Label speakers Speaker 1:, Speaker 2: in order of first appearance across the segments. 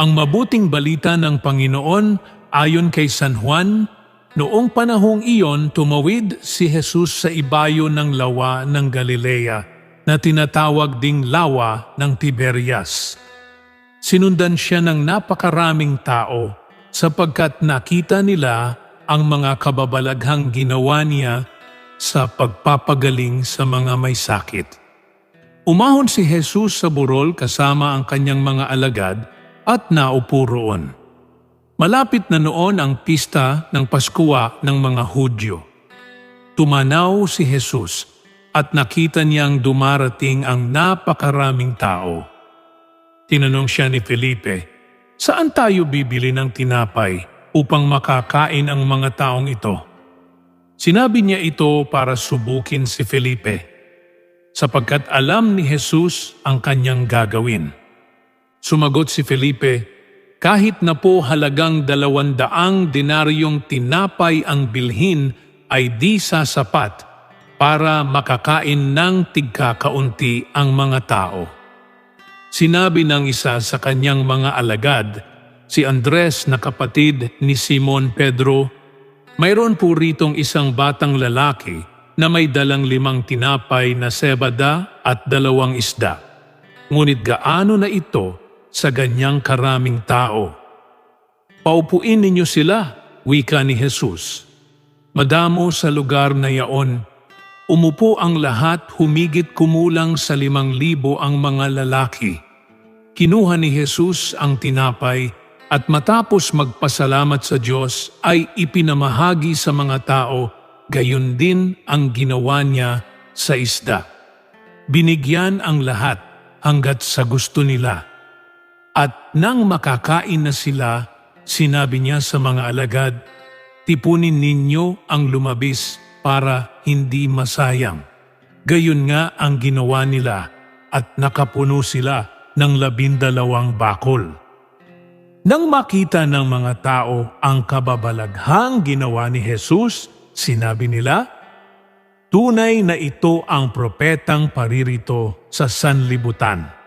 Speaker 1: Ang mabuting balita ng Panginoon ayon kay San Juan, noong panahong iyon tumawid si Jesus sa ibayo ng lawa ng Galilea na tinatawag ding lawa ng Tiberias. Sinundan siya ng napakaraming tao sapagkat nakita nila ang mga kababalaghang ginawa niya sa pagpapagaling sa mga may sakit. Umahon si Jesus sa burol kasama ang kanyang mga alagad at naupo roon. Malapit na noon ang pista ng Paskwa ng mga Hudyo. Tumanaw si Jesus at nakita niyang dumarating ang napakaraming tao. Tinanong siya ni Felipe, Saan tayo bibili ng tinapay upang makakain ang mga taong ito? Sinabi niya ito para subukin si Felipe, sapagkat alam ni Jesus ang kanyang gagawin. Sumagot si Felipe, kahit na po halagang dalawandaang denaryong tinapay ang bilhin ay di sasapat para makakain ng tigkakaunti ang mga tao. Sinabi ng isa sa kanyang mga alagad, si Andres na kapatid ni Simon Pedro, mayroon po ritong isang batang lalaki na may dalang limang tinapay na sebada at dalawang isda. Ngunit gaano na ito sa ganyang karaming tao. Paupuin ninyo sila, wika ni Jesus. Madamo sa lugar na yaon, umupo ang lahat humigit kumulang sa limang libo ang mga lalaki. Kinuha ni Jesus ang tinapay at matapos magpasalamat sa Diyos ay ipinamahagi sa mga tao, gayon din ang ginawa niya sa isda. Binigyan ang lahat hanggat sa gusto nila. At nang makakain na sila, sinabi niya sa mga alagad, Tipunin ninyo ang lumabis para hindi masayang. Gayon nga ang ginawa nila at nakapuno sila ng labindalawang bakol. Nang makita ng mga tao ang kababalaghang ginawa ni Jesus, sinabi nila, Tunay na ito ang propetang paririto sa sanlibutan.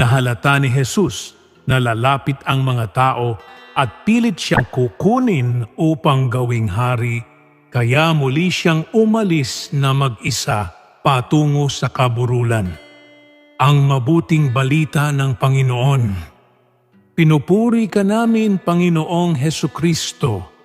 Speaker 1: Nahalata ni Jesus na lalapit ang mga tao at pilit siyang kukunin upang gawing hari, kaya muli siyang umalis na mag-isa patungo sa kaburulan. Ang mabuting balita ng Panginoon. Pinupuri ka namin, Panginoong Heso Kristo,